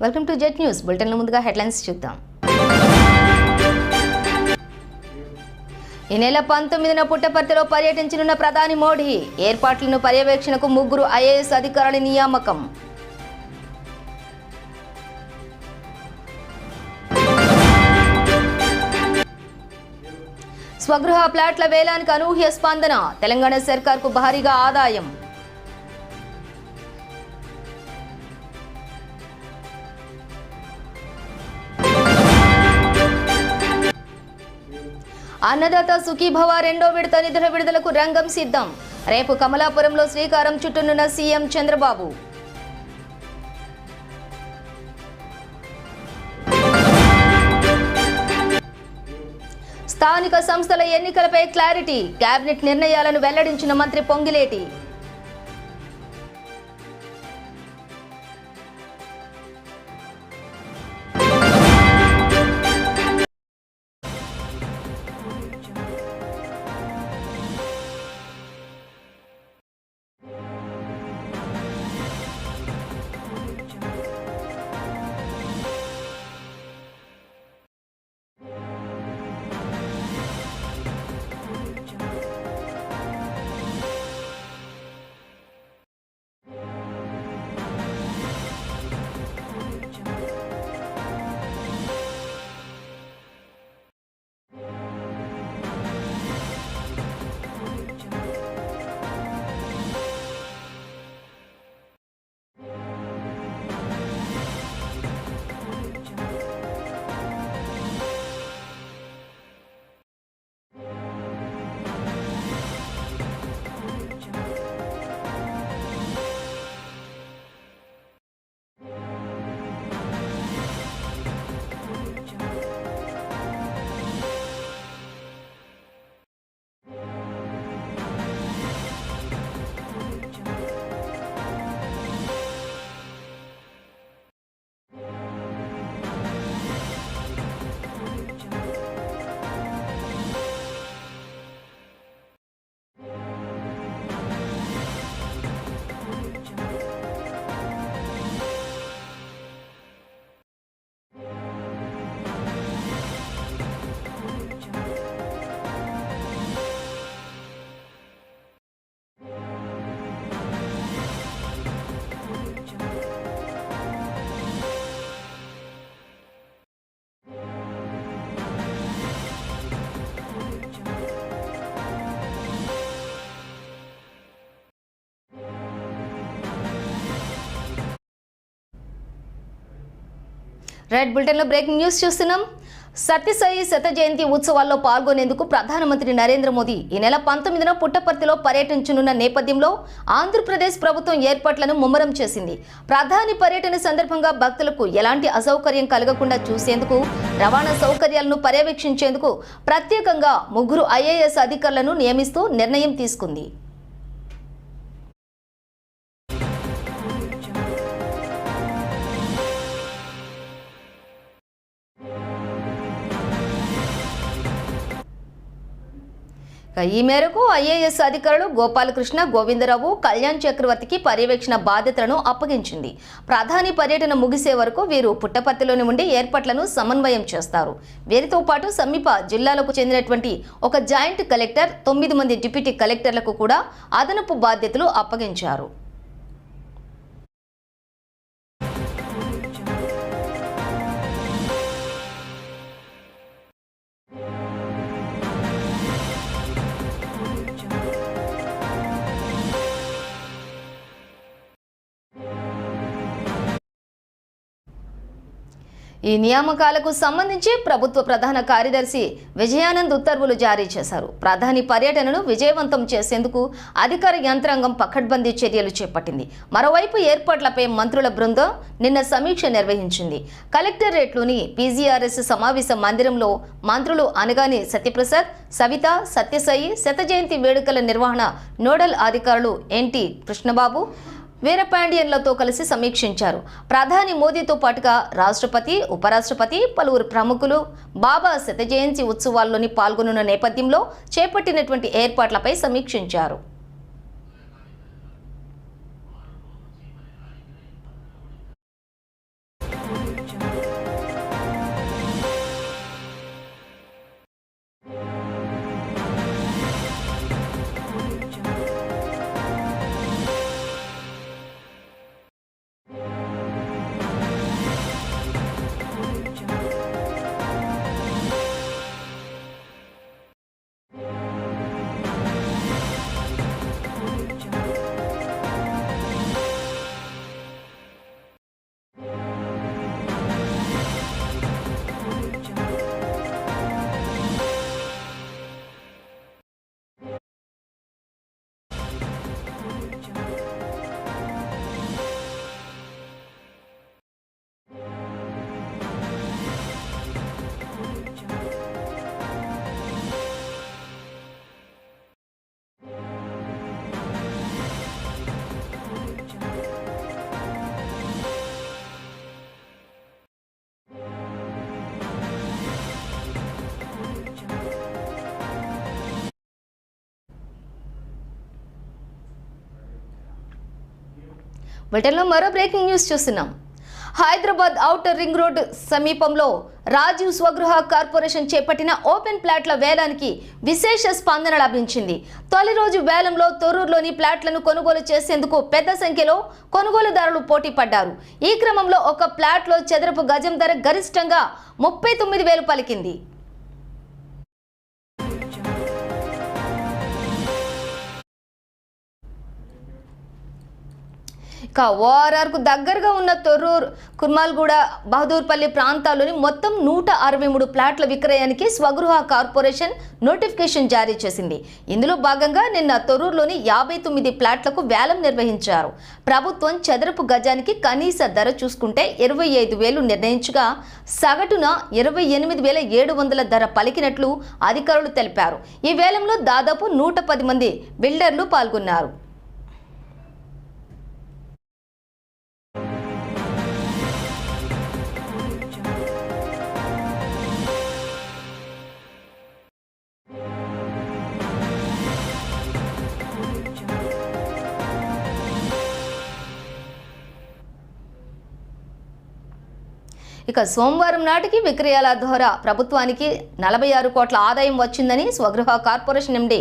Welcome to jet news బులెటిన్లో ముందుగా headlines చూద్దాం. ఈ నెల పంతొమ్మిదిన పుట్టపర్తిలో పర్యటించనున్న ప్రధాని మోడీ ఏర్పాట్లను పర్యవేక్షణకు ముగ్గురు ఐఏఎస్ అధికారుల నియామకం. స్వగృహ ప్లాట్ల వేలానికి అనూహ్య స్పందన తెలంగాణ సర్కార్కు భారీగా ఆదాయం. అన్నదాత సుఖీభవ రెండో విడత నిధుల విడుదలకు రంగం సిద్ధం. రేపు కమలాపురంలో శ్రీకారం చుట్టనున్న సీఎం చంద్రబాబు. స్థానిక సంస్థల ఎన్నికలపై క్లారిటీ కేబినెట్ నిర్ణయాలను వెల్లడించిన మంత్రి పొంగిలేటి. రెడ్ బులెటిన్లో బ్రేకింగ్ న్యూస్ చూస్తున్నాం. సత్యసాయి శత జయంతి ఉత్సవాల్లో పాల్గొనేందుకు ప్రధానమంత్రి నరేంద్ర మోదీ ఈ నెల పంతొమ్మిదిన పుట్టపర్తిలో పర్యటించనున్న నేపథ్యంలో ఆంధ్రప్రదేశ్ ప్రభుత్వం ఏర్పాట్లను ముమ్మరం చేసింది. ప్రధాని పర్యటన సందర్భంగా భక్తులకు ఎలాంటి అసౌకర్యం కలగకుండా చూసేందుకు రవాణా సౌకర్యాలను పర్యవేక్షించేందుకు ప్రత్యేకంగా ముగ్గురు ఐఏఎస్ అధికారులను నియమిస్తూ నిర్ణయం తీసుకుంది. ఈ మేరకు ఐఏఎస్ అధికారులు గోపాలకృష్ణ గోవిందరావు కళ్యాణ్ చక్రవర్తికి పర్యవేక్షణ బాధ్యతలను అప్పగించింది. ప్రధాని పర్యటన ముగిసే వరకు వీరు పుట్టపర్తిలోని ఉండి ఏర్పాట్లను సమన్వయం చేస్తారు. వీరితో పాటు సమీప జిల్లాలకు చెందినటువంటి ఒక జాయింట్ కలెక్టర్ తొమ్మిది మంది డిప్యూటీ కలెక్టర్లకు కూడా అదనపు బాధ్యతలు అప్పగించారు. ఈ నియామకాలకు సంబంధించి ప్రభుత్వ ప్రధాన కార్యదర్శి విజయానంద్ ఉత్తర్వులు జారీ చేశారు. ప్రధాని పర్యటనను విజయవంతం చేసేందుకు అధికార యంత్రాంగం పకడ్బందీ చర్యలు చేపట్టింది. మరోవైపు ఏర్పాట్లపై మంత్రుల బృందం నిన్న సమీక్ష నిర్వహించింది. కలెక్టరేట్లోని పీజీఆర్ఎస్ సమావేశ మందిరంలో మంత్రులు అనగాని సత్యప్రసాద్ సవిత సత్యసాయి శత జయంతి వేడుకల నిర్వహణ నోడల్ అధికారులు ఎన్టీ కృష్ణబాబు వీరపాండియన్లతో కలిసి సమీక్షించారు. ప్రధాని మోదీతో పాటుగా రాష్ట్రపతి ఉపరాష్ట్రపతి పలువురు ప్రముఖులు బాబా శత జయంతి ఉత్సవాల్లోని పాల్గొనున్న నేపథ్యంలో చేపట్టినటువంటి ఏర్పాట్లపై సమీక్షించారు. బ్రిటన్లో మరో బ్రేకింగ్ న్యూస్ చూస్తున్నాం. హైదరాబాద్ ఔటర్ రింగ్ రోడ్ సమీపంలో రాజీవ్ స్వగృహ కార్పొరేషన్ చేపట్టిన ఓపెన్ ప్లాట్ల వేలానికి విశేష స్పందన లభించింది. తొలి రోజు వేలంలో తొర్రూరులోని ప్లాట్లను కొనుగోలు చేసేందుకు పెద్ద సంఖ్యలో కొనుగోలుదారులు పోటీ పడ్డారు. ఈ క్రమంలో ఒక ప్లాట్లో చదరపు గజం ధర గరిష్టంగా ముప్పై తొమ్మిది వేలు పలికింది. ఇక ఓఆర్ఆర్కు దగ్గరగా ఉన్న తొర్రూరు కుర్మాల్గూడ బహదూర్పల్లి ప్రాంతాల్లోని మొత్తం నూట అరవై మూడు ప్లాట్ల విక్రయానికి స్వగృహ కార్పొరేషన్ నోటిఫికేషన్ జారీ చేసింది. ఇందులో భాగంగా నిన్న తొర్రూరులోని యాభై తొమ్మిది ప్లాట్లకు వేలం నిర్వహించారు. ప్రభుత్వం చదరపు గజానికి కనీస ధర చూసుకుంటే ఇరవై ఐదు వేలు నిర్ణయించగా సగటున ఇరవై ఎనిమిది వేల ఏడు వందల ధర పలికినట్లు అధికారులు తెలిపారు. ఈ వేలంలో దాదాపు నూట పది మంది బిల్డర్లు పాల్గొన్నారు. ఇక సోమవారం నాటికి విక్రయాల ద్వారా ప్రభుత్వానికి నలభై ఆరు కోట్ల ఆదాయం వచ్చిందని Swagruha corporation MD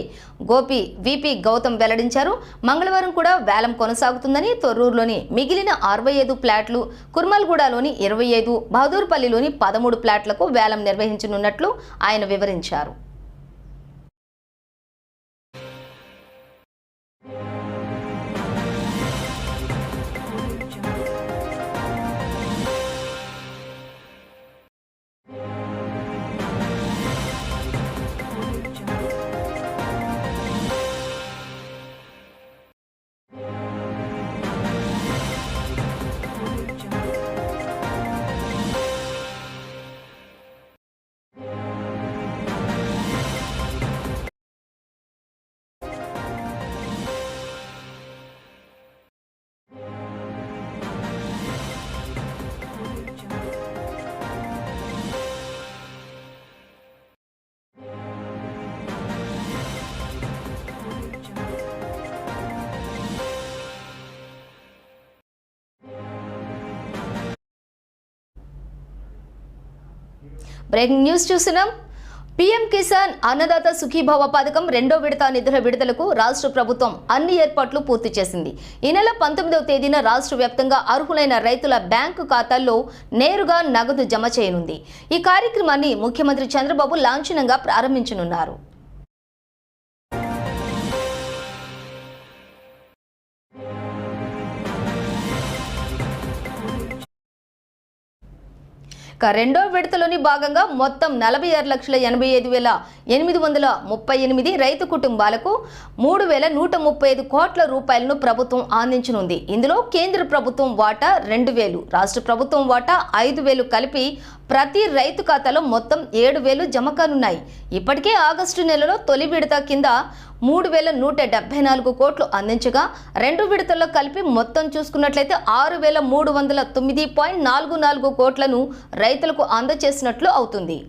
Gopi VP Gautam వెల్లడించారు. మంగళవారం కూడా వేలం కొనసాగుతుందని తొర్రూరులోని మిగిలిన అరవై ఐదు ప్లాట్లు కుర్మల్గూడలోని ఇరవై ఐదు బహదూర్పల్లిలోని పదమూడు ప్లాట్లకు వేలం నిర్వహించనున్నట్లు ఆయన వివరించారు. బ్రేకింగ్ న్యూస్ చూసినాం పీఎం కిసాన్ అన్నదాత సుఖీభావ పథకం రెండో విడత నిధుల విడుదలకు రాష్ట్ర ప్రభుత్వం అన్ని ఏర్పాట్లు పూర్తి చేసింది. ఈ నెల పంతొమ్మిదవ తేదీన రాష్ట్ర వ్యాప్తంగా అర్హులైన రైతుల బ్యాంకు ఖాతాల్లో నేరుగా నగదు జమ చేయనుంది. ఈ కార్యక్రమాన్ని ముఖ్యమంత్రి చంద్రబాబు లాంఛనంగా ప్రారంభించనున్నారు. రెండో విడతలోని భాగంగా మొత్తం నలభై ఆరు లక్షల ఎనభై ఐదు వేల ఎనిమిది వందల ముప్పై ఎనిమిది రైతు కుటుంబాలకు మూడు వేల నూట ముప్పై ఐదు కోట్ల రూపాయలను ప్రభుత్వం అందించనుంది. ఇందులో కేంద్ర ప్రభుత్వం వాటా రెండు వేలు రాష్ట్ర ప్రభుత్వం వాటా ఐదు వేలు కలిపి ప్రతి రైతు ఖాతాలో మొత్తం ఏడు వేలు జమ కానున్నాయి. ఇప్పటికే ఆగస్టు నెలలో తొలి విడత కింద మూడు వేల నూట డెబ్బై నాలుగు కోట్లు అందించగా రెండు విడతల్లో కలిపి మొత్తం చూసుకున్నట్లయితే ఆరు వేల మూడు వందల తొమ్మిది పాయింట్ నాలుగు నాలుగు కోట్లను రైతులకు అందజేసినట్లు అవుతుంది.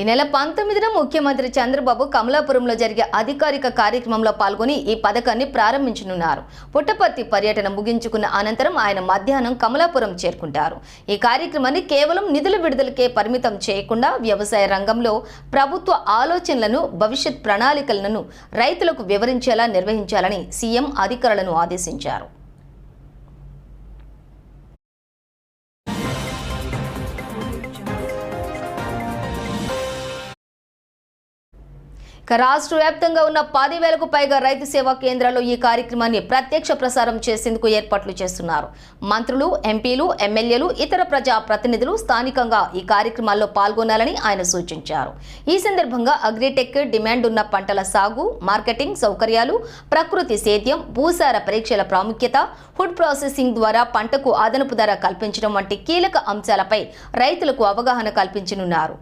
ఈ నెల పంతొమ్మిదిన ముఖ్యమంత్రి చంద్రబాబు కమలాపురంలో జరిగే అధికారిక కార్యక్రమంలో పాల్గొని ఈ పథకాన్ని ప్రారంభించనున్నారు. పుట్టపర్తి పర్యటన ముగించుకున్న అనంతరం ఆయన మధ్యాహ్నం కమలాపురం చేరుకుంటారు. ఈ కార్యక్రమాన్ని కేవలం నిధుల విడుదలకే పరిమితం చేయకుండా వ్యవసాయ రంగంలో ప్రభుత్వ ఆలోచనలను భవిష్యత్ ప్రణాళికలను రైతులకు వివరించేలా నిర్వహించాలని సీఎం అధికారులను ఆదేశించారు. రాష్ట్ర వ్యాప్తంగా ఉన్న పదివేలకు పైగా రైతు సేవా కేంద్రాల్లో ఈ కార్యక్రమాన్ని ప్రత్యక్ష ప్రసారం చేసేందుకు ఏర్పాట్లు చేస్తున్నారు. మంత్రులు ఎంపీలు ఎమ్మెల్యేలు ఇతర ప్రజా ప్రతినిధులు స్థానికంగా ఈ కార్యక్రమాల్లో పాల్గొనాలని ఆయన సూచించారు. ఈ సందర్భంగా అగ్రిటెక్ డిమాండ్ ఉన్న పంటల సాగు మార్కెటింగ్ సౌకర్యాలు ప్రకృతి సేద్యం భూసార పరీక్షల ప్రాముఖ్యత ఫుడ్ ప్రాసెసింగ్ ద్వారా పంటకు అదనపు ధర కల్పించడం వంటి కీలక అంశాలపై రైతులకు అవగాహన కల్పించనున్నారు.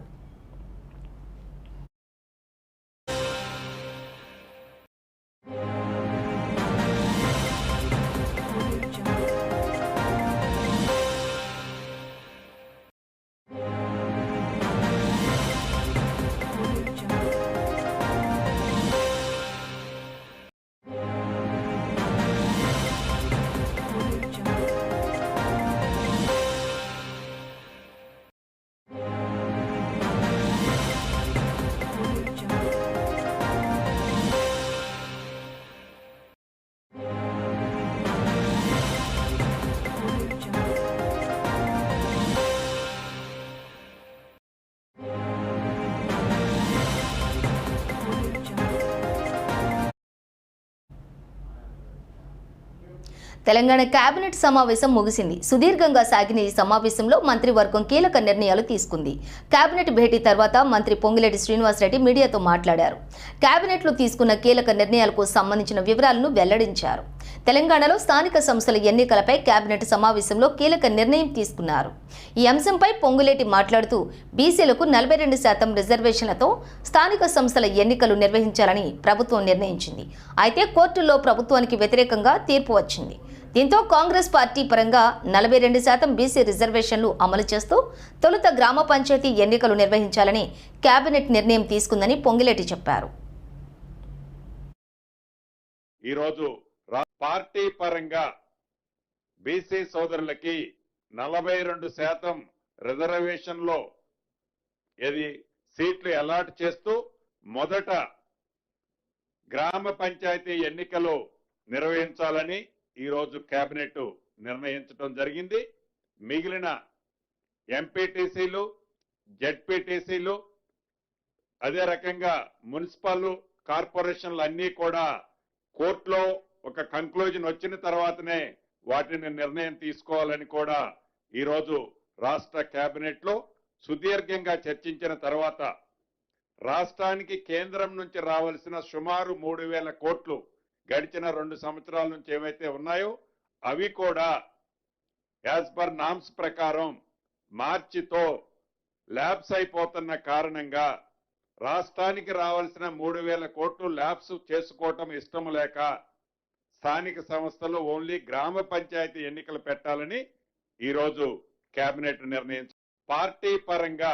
తెలంగాణ కేబినెట్ సమావేశం ముగిసింది. సుదీర్ఘంగా సాగిన ఈ సమావేశంలో మంత్రివర్గం కీలక నిర్ణయాలు తీసుకుంది. కేబినెట్ భేటీ తర్వాత మంత్రి పొంగిరెడ్డి శ్రీనివాసరెడ్డి మీడియాతో మాట్లాడారు. కేబినెట్లో తీసుకున్న కీలక నిర్ణయాలకు సంబంధించిన వివరాలను వెల్లడించారు. తెలంగాణలో స్థానిక సంస్థల ఎన్నికలపై కేబినెట్ సమావేశంలో కీలక నిర్ణయం తీసుకున్నారు. ఈ అంశంపై పొంగులేటి మాట్లాడుతూ బీసీలకు నలభై రెండు శాతం రిజర్వేషన్లతో స్థానిక సంస్థల ఎన్నికలు నిర్వహించాలని ప్రభుత్వం నిర్ణయించింది. అయితే కోర్టుల్లో ప్రభుత్వానికి వ్యతిరేకంగా తీర్పు వచ్చింది. దీంతో కాంగ్రెస్ పార్టీ పరంగా నలభై రెండు శాతం బీసీ రిజర్వేషన్లు అమలు చేస్తూ తొలుత గ్రామ పంచాయతీ ఎన్నికలు నిర్వహించాలని కేబినెట్ నిర్ణయం తీసుకుందని పొంగిలేటి చెప్పారు. ఈరోజు పార్టీ పరంగా బీసీ సోదరులకి నలభై రెండు శాతం రిజర్వేషన్లో ఇది సీట్లు అలాట్ చేస్తూ మొదట గ్రామ పంచాయతీ ఎన్నికలు నిర్వహించాలని ఈరోజు కేబినెట్ నిర్ణయించడం జరిగింది. మిగిలిన ఎంపీటీసీలు జడ్పీటీసీలు అదే రకంగా మున్సిపల్ కార్పొరేషన్లు అన్నీ కూడా కోర్టులో ఒక కంక్లూజన్ వచ్చిన తర్వాతనే వాటిని నిర్ణయం తీసుకోవాలని కూడా ఈరోజు రాష్ట్ర కేబినెట్లో సుదీర్ఘంగా చర్చించిన తర్వాత రాష్ట్రానికి కేంద్రం నుంచి రావాల్సిన సుమారు మూడు వేల కోట్లు గడిచిన రెండు సంవత్సరాల నుంచి ఏవైతే ఉన్నాయో అవి కూడా యాజ్ పర్ నామ్స్ ప్రకారం మార్చితో ల్యాబ్స్ అయిపోతున్న కారణంగా రాష్ట్రానికి రావాల్సిన మూడు వేల కోట్లు ల్యాబ్స్ చేసుకోవటం ఇష్టం లేక స్థానిక సంస్థలు ఓన్లీ గ్రామ పంచాయతీ ఎన్నికలు పెట్టాలని ఈరోజు కేబినెట్ నిర్ణయించారు పార్టీ పరంగా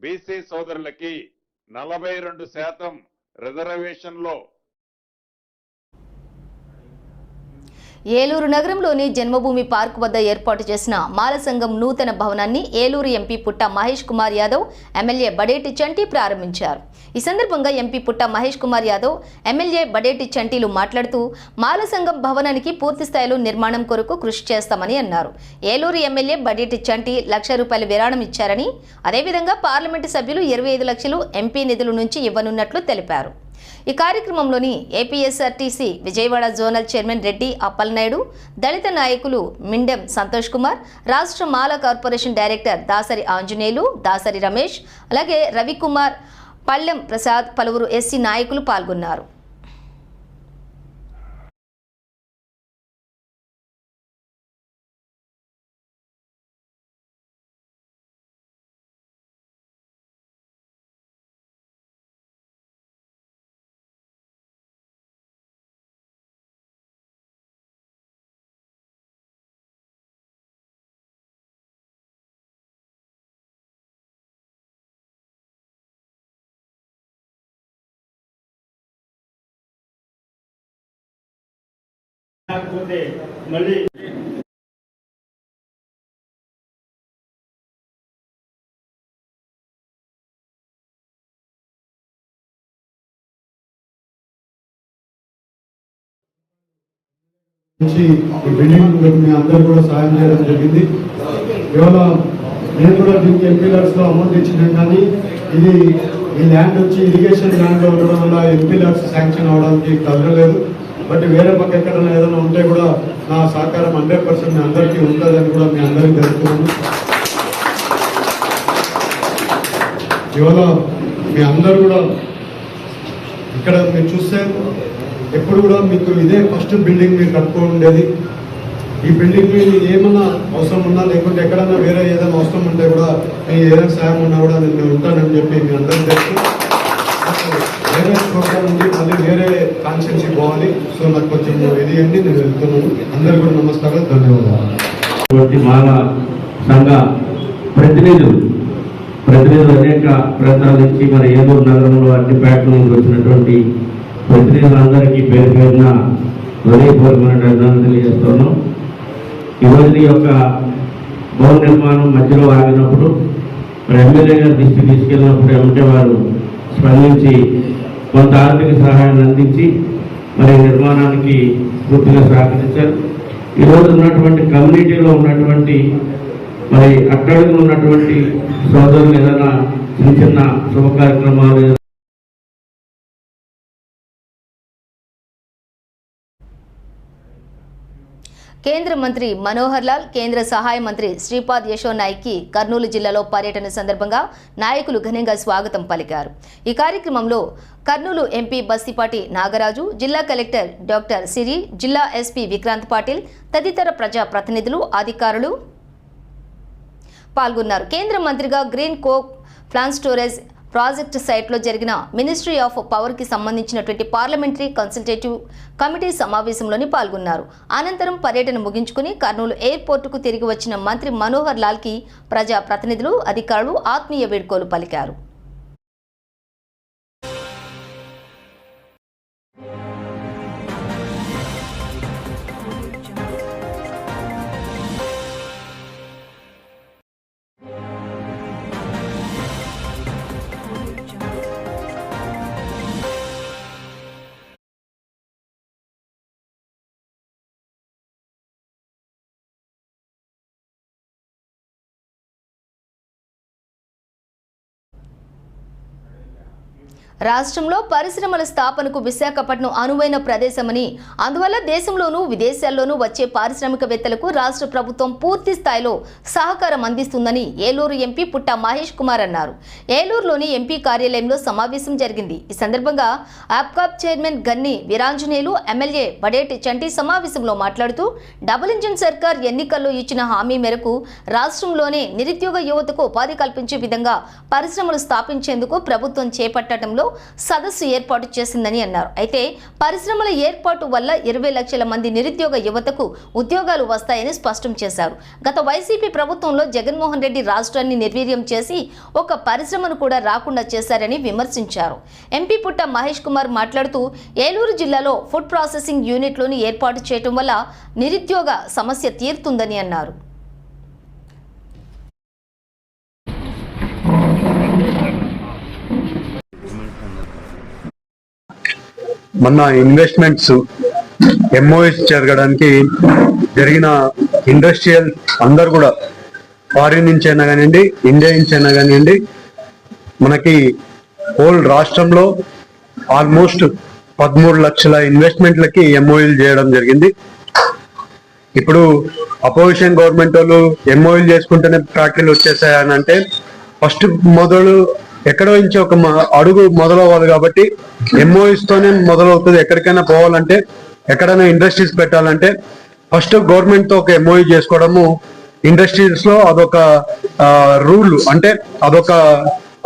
బీసీ సోదరులకి నలభై రెండు శాతం రిజర్వేషన్లో ఏలూరు నగరంలోని జన్మభూమి పార్క్ వద్ద ఏర్పాటు చేసిన మాల సంఘం నూతన భవనాన్ని ఏలూరు ఎంపీ పుట్ట మహేష్ కుమార్ యాదవ్ ఎమ్మెల్యే బడేటి చంటి ప్రారంభించారు. ఈ సందర్భంగా ఎంపీ పుట్ట మహేష్ కుమార్ యాదవ్ ఎమ్మెల్యే బడేటి చంటీలు మాట్లాడుతూ మాల సంఘం భవనానికి పూర్తి స్థాయిలో నిర్మాణం కొరకు కృషి చేస్తామని అన్నారు. ఏలూరు ఎమ్మెల్యే బడేటి చంటి లక్ష రూపాయల విరాళం ఇచ్చారని అదేవిధంగా పార్లమెంటు సభ్యులు ఇరవై ఐదు లక్షలు ఎంపీ నిధుల నుంచి ఇవ్వనున్నట్లు తెలిపారు. ఈ కార్యక్రమంలోని APSRTC Vijayawada zonal chairman Reddy Appalanaidu దళిత నాయకులు మిండెం సంతోష్ కుమార్ రాష్ట్ర మాల కార్పొరేషన్ డైరెక్టర్ దాసరి ఆంజనేయులు దాసరి రమేష్ అలాగే రవికుమార్ పల్లెం ప్రసాద్ పలువురు ఎస్సీ నాయకులు పాల్గొన్నారు. కాకపోతే మళ్ళీ నుంచి మీ అందరూ కూడా సాయం చేయడం జరిగింది. కేవలం నేను కూడా దీనికి ఎంపీ లో అమౌంట్ ఇచ్చినాను కానీ ఇది ఈ ల్యాండ్ వచ్చి ఇరిగేషన్ ల్యాండ్లో ఉండడం వల్ల ఎంపీ ల్యాడ్స్ శాంక్షన్ అవడానికి కుదరలేదు బట్ వేరే పక్క ఎక్కడైనా ఏదైనా ఉంటే కూడా నా సహకారం హండ్రెడ్ పర్సెంట్ మీ అందరికీ ఉంటుందని కూడా మీ అందరికీ తెలుస్తున్నాను ఇవాళ మీ అందరూ కూడా ఇక్కడ మీరు చూస్తే ఎప్పుడు కూడా మీకు ఇదే ఫస్ట్ బిల్డింగ్ మీరు కట్టుకొని ఉండేది ఈ బిల్డింగ్ మీద ఏమన్నా అవసరం ఉన్నా లేకుంటే ఎక్కడన్నా వేరే ఏదైనా అవసరం ఉంటే కూడా మీ ఏదైనా సాయం ఉన్నా కూడా నేను ఉంటానని చెప్పి మీ అందరికీ తెలుసు వేరే ప్రోగ్రామ్ ఉంది మళ్ళీ వేరే కాన్సెన్సీ పోవాలి సో నాకు కొంచెం ఇది అండి నేను వెళ్తున్నాను. అందరికీ కూడా నమస్కారం ధన్యవాదాలు. మాల సంఘ ప్రతినిధులు ప్రతినిధులు అనేక ప్రాంతాల నుంచి మన ఏలూరు నగరంలో అడ్డిపేట నుంచి వచ్చినటువంటి ప్రతినిధులందరికీ పేరు పేరున హృదయపూర్వకమైన తెలియజేస్తున్నాం. ఈరోజు ఈ యొక్క భవన నిర్మాణం మధ్యలో ఆగినప్పుడు ఎమ్మెల్యే గారు దృష్టికి తీసుకెళ్ళినప్పుడు ఏమంటే వారు స్పందించి కొంత ఆర్థిక సహాయాన్ని అందించి మరి నిర్మాణానికి పూర్తిగా సహకరించారు. ఈ ఉన్నటువంటి కమ్యూనిటీలో ఉన్నటువంటి మరి అట్టడుగు ఉన్నటువంటి సోదరులు ఏదైనా చిన్న చిన్న శుభ కార్యక్రమాలు ఏదైనా కేంద్ర మంత్రి మనోహర్ లాల్ కేంద్ర సహాయ మంత్రి శ్రీపాద్ యశో నాయ్కి కర్నూలు జిల్లాలో పర్యటన సందర్భంగా నాయకులు ఘనంగా స్వాగతం పలికారు. ఈ కార్యక్రమంలో కర్నూలు ఎంపీ బస్తిపాటి నాగరాజు జిల్లా కలెక్టర్ డాక్టర్ సిరి జిల్లా ఎస్పీ విక్రాంత్ పాటిల్ తదితర ప్రజా ప్రతినిధులు అధికారులు పాల్గొన్నారు. కేంద్ర మంత్రిగా green coke plan storage project సైట్లో జరిగిన మినిస్ట్రీ ఆఫ్ పవర్కి సంబంధించినటువంటి పార్లమెంటరీ కన్సల్టేటివ్ కమిటీ సమావేశంలోని పాల్గొన్నారు. అనంతరం పర్యటన ముగించుకుని కర్నూలు ఎయిర్పోర్టుకు తిరిగి వచ్చిన మంత్రి మనోహర్ లాల్కి ప్రజా ప్రతినిధులు అధికారులు ఆత్మీయ వేడుకోలు పలికారు. రాష్ట్రంలో పరిశ్రమల స్థాపనకు విశాఖపట్నం అనువైన ప్రదేశమని అందువల్ల దేశంలోనూ విదేశాల్లోనూ వచ్చే పారిశ్రామికవేత్తలకు రాష్ట్ర ప్రభుత్వం పూర్తి స్థాయిలో సహకారం అందిస్తుందని ఏలూరు ఎంపీ పుట్ట మహేష్ కుమార్ అన్నారు. ఏలూరులోని ఎంపీ కార్యాలయంలో సమావేశం జరిగింది. ఈ సందర్భంగా అప్కాప్ చైర్మన్ గన్ని వీరాంజనేయులు ఎమ్మెల్యే బడేటి చంటి సమావేశంలో మాట్లాడుతూ డబుల్ ఇంజిన్ సర్కార్ ఎన్నికల్లో ఇచ్చిన హామీ మేరకు రాష్ట్రంలోనే నిరుద్యోగ యువతకు ఉపాధి కల్పించే విధంగా పరిశ్రమలు స్థాపించేందుకు ప్రభుత్వం చేపట్టడంలో సదస్సు ఏర్పాటు చేసిందని అన్నారు. అయితే పరిశ్రమల ఏర్పాటు వల్ల ఇరవై లక్షల మంది నిరుద్యోగ యువతకు ఉద్యోగాలు వస్తాయని స్పష్టం చేశారు. గత వైసీపీ ప్రభుత్వంలో జగన్మోహన్ రెడ్డి రాష్ట్రాన్ని నిర్వీర్యం చేసి ఒక పరిశ్రమను కూడా రాకుండా చేశారని విమర్శించారు. ఎంపీ పుట్ట మహేష్ కుమార్ మాట్లాడుతూ ఏలూరు జిల్లాలో ఫుడ్ ప్రాసెసింగ్ యూనిట్లను ఏర్పాటు చేయడం వల్ల నిరుద్యోగ సమస్య తీరుతుందని అన్నారు. మొన్న ఇన్వెస్ట్మెంట్స్ ఎంఓఎస్ జరగడానికి జరిగిన ఇండస్ట్రియల్ అందరు కూడా ఫారిన్ నుంచి అయినా కానివ్వండి ఇండియా నుంచి అయినా కానివ్వండి మనకి హోల్ రాష్ట్రంలో ఆల్మోస్ట్ పదమూడు లక్షల ఇన్వెస్ట్మెంట్లకి ఎంఓఎల్ చేయడం జరిగింది. ఇప్పుడు అపోజిషన్ గవర్నమెంట్ వాళ్ళు ఎంఓఎల్ చేసుకుంటేనే ఫ్యాక్టరీలు వచ్చేసాయని అంటే ఫస్ట్ మొదలు ఎక్కడో నుంచి ఒక అడుగు మొదలవ్వాలి కాబట్టి ఎంఓఎస్ తోనే మొదలవుతుంది. ఎక్కడికైనా పోవాలంటే ఎక్కడైనా ఇండస్ట్రీస్ పెట్టాలంటే ఫస్ట్ గవర్నమెంట్తో ఒక ఎంఓఈ చేసుకోవడము ఇండస్ట్రీస్లో అదొక రూల్ అంటే అదొక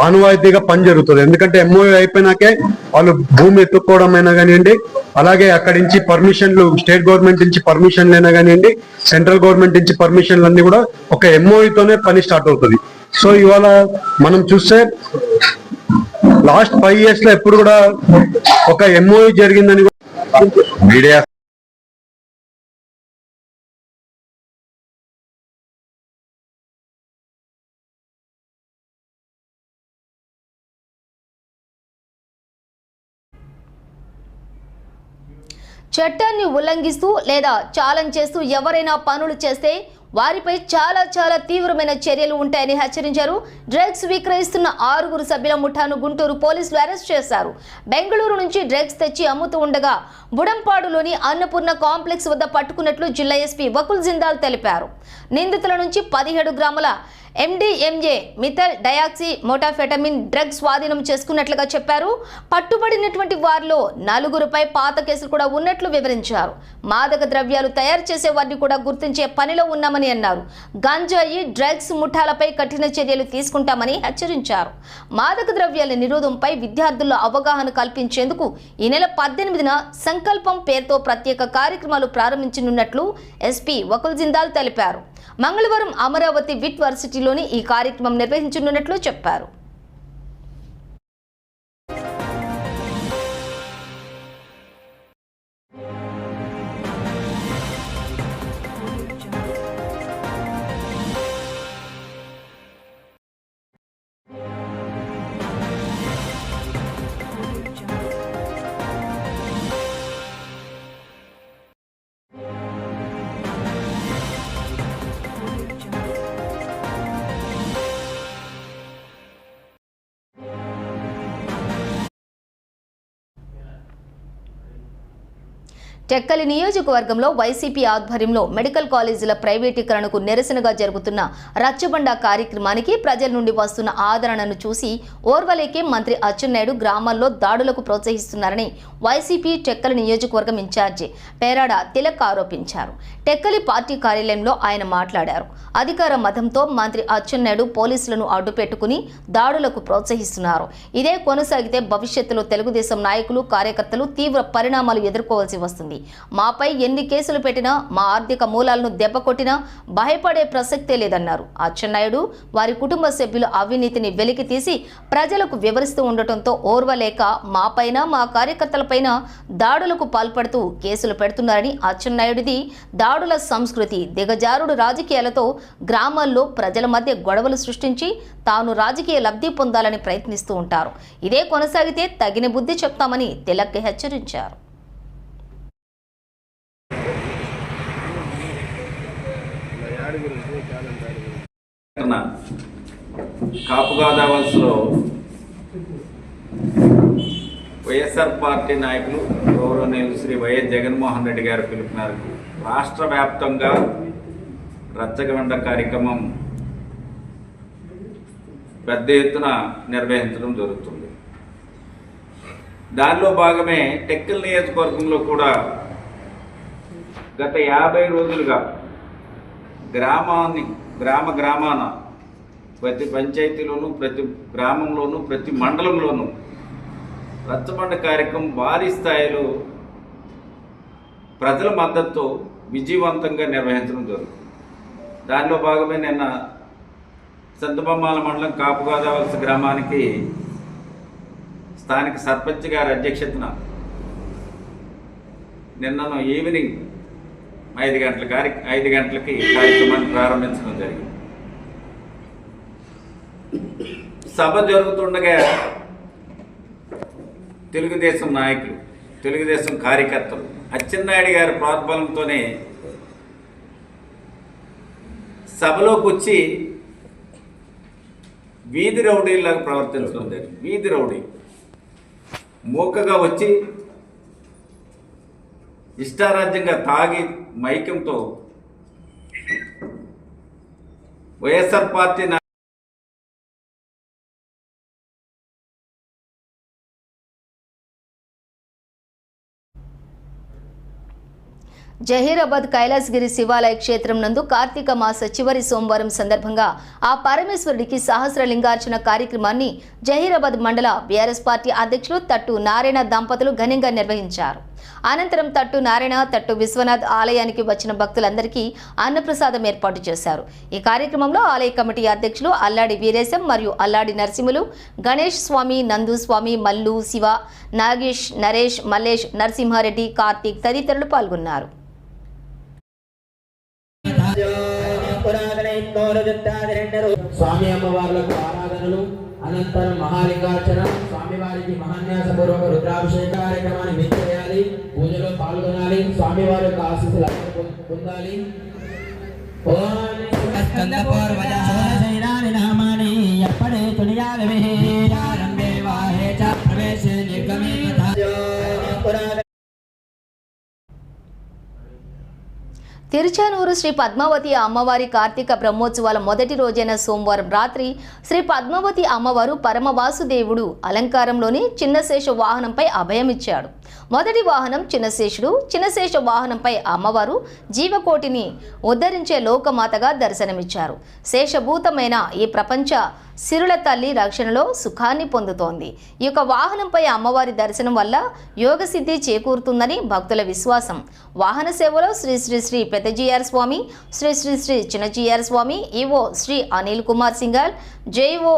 ఆనవాయితీగా పని జరుగుతుంది. ఎందుకంటే ఎంఓఏ అయిపోయినాకే వాళ్ళు భూమి ఎత్తుక్కోవడం అయినా కానివ్వండి అలాగే అక్కడి నుంచి పర్మిషన్లు స్టేట్ గవర్నమెంట్ నుంచి పర్మిషన్లు అయినా కానివ్వండి సెంట్రల్ గవర్నమెంట్ నుంచి పర్మిషన్లు అన్ని కూడా ఒక MOE తోనే పని స్టార్ట్ అవుతుంది. సో ఇవాళ మనం చూస్తే లాస్ట్ ఫైవ్ ఇయర్స్లో ఎప్పుడు కూడా ఒక ఎంఓఈ జరిగిందని మీడియా చట్టాన్ని ఉల్లంఘిస్తూ లేదా ఛాలెంజ్ చేస్తూ ఎవరైనా పనులు చేస్తే వారిపై చాలా చాలా తీవ్రమైన చర్యలు ఉంటాయని హెచ్చరించారు. డ్రగ్స్ విక్రయిస్తున్న ఆరుగురు సభ్యుల ముఠాను గుంటూరు పోలీసులు అరెస్ట్ చేశారు. బెంగళూరు నుంచి డ్రగ్స్ తెచ్చి అమ్ముతూ ఉండగా బుడంపాడులోని అన్నపూర్ణ కాంప్లెక్స్ వద్ద పట్టుకున్నట్లు జిల్లా ఎస్పీ వకుల్ జిందాల్ తెలిపారు. నిందితుల నుంచి పదిహేడు గ్రాముల MDMA methyl dioxy methamphetamine drug స్వాధీనం చేసుకున్నట్లుగా చెప్పారు. పట్టుబడినటువంటి వారిలో నలుగురుపై పాత కేసులు కూడా ఉన్నట్లు వివరించారు. మాదక ద్రవ్యాలు తయారు చేసే వారిని కూడా గుర్తించే పనిలో ఉన్నామని అన్నారు. గంజాయి డ్రగ్స్ ముఠాలపై కఠిన చర్యలు తీసుకుంటామని హెచ్చరించారు. మాదక ద్రవ్యాల నిరోధంపై విద్యార్థుల్లో అవగాహన కల్పించేందుకు ఈ నెల పద్దెనిమిదిన సంకల్పం పేరుతో ప్రత్యేక కార్యక్రమాలు ప్రారంభించనున్నట్లు ఎస్పీ వకుల్ జిందాల్ తెలిపారు. మంగళవారం అమరావతి విట్ వర్సిటీలోని ఈ కార్యక్రమం నిర్వహించనున్నట్లు చెప్పారు. టెక్కలి నియోజకవర్గంలో వైసీపీ ఆధ్వర్యంలో మెడికల్ కాలేజీల ప్రైవేటీకరణకు నిరసనగా జరుగుతున్న రచ్చబండ కార్యక్రమానికి ప్రజల నుండి వస్తున్న ఆదరణను చూసి ఓర్వలేకే మంత్రి అచ్చెన్నాయుడు గ్రామాల్లో దాడులకు ప్రోత్సహిస్తున్నారని వైసీపీ టెక్కలి నియోజకవర్గం ఇన్ఛార్జి పేరాడ తిలక్ ఆరోపించారు. టెక్కలి పార్టీ కార్యాలయంలో ఆయన మాట్లాడారు. అధికార మతంతో మంత్రి అచ్చెన్నాయుడు పోలీసులను అడ్డుపెట్టుకుని దాడులకు ప్రోత్సహిస్తున్నారు. ఇదే కొనసాగితే భవిష్యత్తులో తెలుగుదేశం నాయకులు కార్యకర్తలు తీవ్ర పరిణామాలు ఎదుర్కోవాల్సి వస్తుంది. మాపై ఎన్ని కేసులు పెట్టినా మా ఆర్థిక మూలాలను దెబ్బకొట్టినా భయపడే ప్రసక్తే లేదన్నారు. అచ్చెన్నాయుడు వారి కుటుంబ సభ్యుల అవినీతిని వెలికి తీసి ప్రజలకు వివరిస్తూ ఉండటంతో ఓర్వలేక మాపైన మా కార్యకర్తలపైన దాడులకు పాల్పడుతూ కేసులు పెడుతున్నారని అచ్చెన్నాయుడిది దాడుల సంస్కృతి దిగజారుడు రాజకీయాలతో గ్రామాల్లో ప్రజల మధ్య గొడవలు సృష్టించి తాను రాజకీయ లబ్ధి పొందాలని ప్రయత్నిస్తూ ఉంటారు. ఇదే కొనసాగితే తగిన బుద్ధి చెప్తామని తిలక్ హెచ్చరించారు. కాపు గోదావరిలో వైఎస్ఆర్ పార్టీ నాయకులు గౌరవనీయులు శ్రీ వైఎస్ జగన్మోహన్ రెడ్డి గారి పిలుపు మేరకు రాష్ట్ర వ్యాప్తంగా రచ్చగండ కార్యక్రమం పెద్ద ఎత్తున నిర్వహించడం జరుగుతుంది. దానిలో భాగమే టెక్కల్ నియోజకవర్గంలో కూడా గత యాభై రోజులుగా గ్రామాన్ని గ్రామ గ్రామాన ప్రతి పంచాయతీలోనూ ప్రతి గ్రామంలోనూ ప్రతి మండలంలోనూ రచ్చబండ కార్యక్రమం భారీ స్థాయిలో ప్రజల మద్దతు విజయవంతంగా నిర్వహించడం జరుగుతుంది. దానిలో భాగమే నిన్న సిద్ధబొమ్మాల మండలం కాపుగోదావలస గ్రామానికి స్థానిక సర్పంచ్ గారి అధ్యక్షతన నిన్నను ఈవినింగ్ ఐదు గంటల కార్య ఐదు గంటలకి కార్యక్రమాన్ని ప్రారంభించడం జరిగింది. సభ జరుగుతుండగా తెలుగుదేశం నాయకులు తెలుగుదేశం కార్యకర్తలు అచ్చెన్నాయుడు గారి ప్రోద్బలంతోనే సభలోకి వచ్చి వీధి రౌడీలాగా ప్రవర్తించడం జరిగింది. వీధి రౌడీ. మూకగా వచ్చి ఇష్టారాజ్యంగా తాగి మైక్యంతో వైఎస్ఆర్ పార్టీ జహీరాబాద్ కైలాసగిరి శివాలయ క్షేత్రం నందు కార్తీక మాస చివరి సోమవారం సందర్భంగా ఆ పరమేశ్వరుడికి సహస్రలింగార్చన కార్యక్రమాన్ని జహీరాబాద్ మండల బీఆర్ఎస్ పార్టీ అధ్యక్షులు తట్టు నారాయణ దంపతులు ఘనంగా నిర్వహించారు. అనంతరం తట్టు నారాయణ తట్టు విశ్వనాథ్ ఆలయానికి వచ్చిన భక్తులందరికీ అన్నప్రసాదం ఏర్పాటు చేశారు. ఈ కార్యక్రమంలో ఆలయ కమిటీ అధ్యక్షులు అల్లాడి వీరేశం మరియు అల్లాడి నరసింహులు గణేష్ స్వామి నందు స్వామి మల్లు శివ నాగేష్ నరేష్ మల్లేష్ నరసింహారెడ్డి కార్తీక్ తదితరులు పాల్గొన్నారు. స్వామి అమ్మవార్లకు ఆరాధనలు అనంతరం మహాలింగార్చన స్వామివారికి మహాన్యాసపూర్వక రుద్రాభిషేక కార్యక్రమాన్ని మీరు చేయాలి పూజలో పాల్గొనాలి స్వామివారి యొక్క ఆశీస్సులు పొందాలి. ఓం స్కందపూర్వజాని నామాని ఎప్పటి తునియాలి తిరుచానూరు శ్రీ పద్మావతి అమ్మవారి కార్తీక బ్రహ్మోత్సవాల మొదటి రోజైన సోమవారం రాత్రి శ్రీ పద్మావతి అమ్మవారు పరమవాసుదేవుడు అలంకారంలోని చిన్నశేష వాహనంపై అభయమిచ్చాడు. మొదటి వాహనం చిన్నశేషుడు చిన్నశేష వాహనంపై అమ్మవారు జీవకోటిని ఉద్ధరించే లోకమాతగా దర్శనమిచ్చారు. శేషభూతమైన ఈ ప్రపంచ సిరుల తల్లి రక్షణలో సుఖాన్ని పొందుతోంది. ఈ యొక్క వాహనంపై అమ్మవారి దర్శనం వల్ల యోగసిద్ధి చేకూరుతుందని భక్తుల విశ్వాసం. వాహన సేవలో Shri Shri Shri Pedda Jeeyar Swami Shri Shri Shri Chinnajeeyar Swami EO Shri Anil Kumar Singhal JEO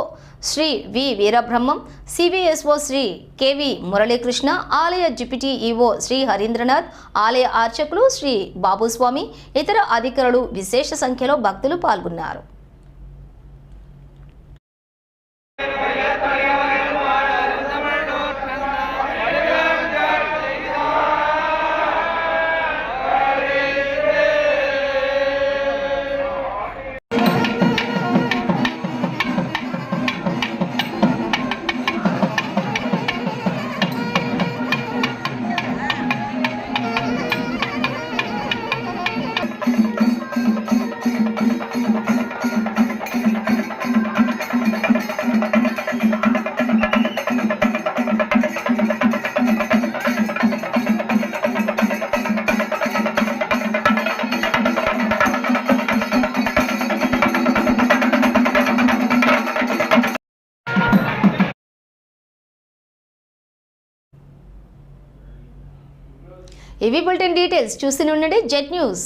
Shri V Veerabrahmam CVSO Shri KV Muralikrishna ఆలయ జిపిటి ఈవో శ్రీ హరీంద్రనాథ్ ఆలయ అర్చకులు శ్రీ బాబుస్వామి ఇతర అధికారులు విశేష సంఖ్యలో భక్తులు పాల్గొన్నారు. ఇవి బులెటిన్ డీటెయిల్స్. చూసి ఉండండి. Jet news.